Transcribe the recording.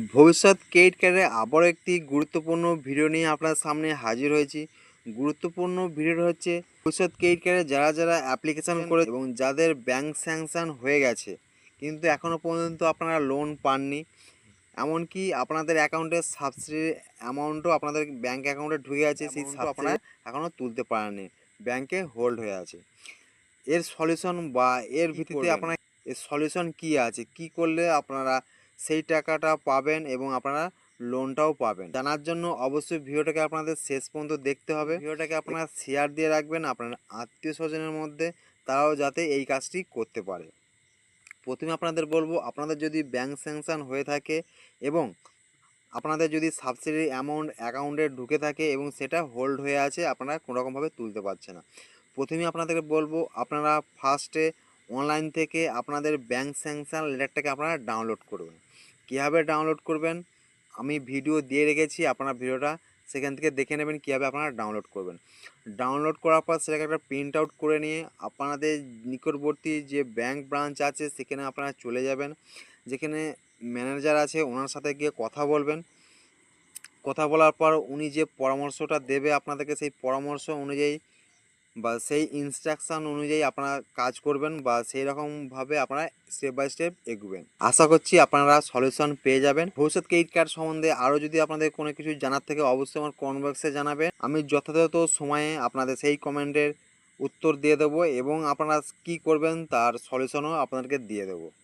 ভবিষ্যৎ ক্রেডিট কার্ডের আবারও একটি গুরুত্বপূর্ণ ভিডিও নিয়ে আপনার সামনে হাজির হয়েছি। গুরুত্বপূর্ণ ভিডিও হচ্ছে ভবিষ্যৎ ক্রেডিট কার্ডে যারা যারা অ্যাপ্লিকেশন করে এবং যাদের ব্যাংক স্যাংশন হয়ে গেছে কিন্তু এখনও পর্যন্ত আপনারা লোন পাননি। এমনকি আপনাদের অ্যাকাউন্টের সাবসিডি অ্যামাউন্টও আপনাদের ব্যাংক অ্যাকাউন্টে ঢুকে আছে সেই আপনারা এখনও তুলতে পারেননি। ব্যাংকে হোল্ড হয়ে আছে। এর সলিউশন বা এর ভিত্তিতে আপনার এর সলিউশন কি আছে? কি করলে আপনারা সেই টাকাটা পাবেন এবং আপনারা লোনটাও পাবেন। জানার জন্য অবশ্যই ভিডিওটাকে আপনাদের শেষ পর্যন্ত দেখতে হবে। ভিডিওটাকে আপনারা শেয়ার দিয়ে রাখবেন আপনার আত্মীয় স্বজনের মধ্যে, তারাও যাতে এই কাজটি করতে পারে। প্রথমে আপনাদের বলব, আপনাদের যদি ব্যাংক স্যাংশন হয়ে থাকে এবং আপনাদের যদি সাবসিডি অ্যামাউন্ট অ্যাকাউন্টে ঢুকে থাকে এবং সেটা হোল্ড হয়ে আছে, আপনারা কোনোরকমভাবে তুলতে পারছে না। প্রথমে আপনাদেরকে বলব, আপনারা ফার্স্টে অনলাইন থেকে আপনাদের ব্যাংক স্যাংশন লেটারটাকে আপনারা ডাউনলোড করবেন। কীভাবে ডাউনলোড করবেন? আমি ভিডিও দিয়ে রেখেছি আপনারা ভিডিওটা সেখান থেকে দেখে নেবেন কীভাবে আপনারা ডাউনলোড করবেন। ডাউনলোড করার পর সেটাকে একটা প্রিন্ট আউট করে নিয়ে আপনাদের নিকটবর্তী যে ব্যাংক ব্রাঞ্চ আছে সেখানে আপনারা চলে যাবেন। যেখানে ম্যানেজার আছে ওনার সাথে গিয়ে কথা বলবেন। কথা বলার পর উনি যে পরামর্শটা দেবে আপনাদেরকে সেই পরামর্শ অনুযায়ী বা সেই ইনস্ট্রাকশন অনুযায়ী আপনারা কাজ করবেন বা সেই রকমভাবে আপনারা স্টেপ বাই স্টেপ এগোবেন। আশা করছি আপনারা সলিউশন পেয়ে যাবেন। ভবিষ্যৎ ক্রেডিট কার্ড সম্বন্ধে আরও যদি আপনাদের কোনো কিছু জানার থেকে, অবশ্যই আমার কমেন্ট বক্সে জানাবেন। আমি যথাযথ সময়ে আপনাদের সেই কমেন্টের উত্তর দিয়ে দেবো এবং আপনারা কি করবেন তার সলিউশনও আপনাদেরকে দিয়ে দেবো।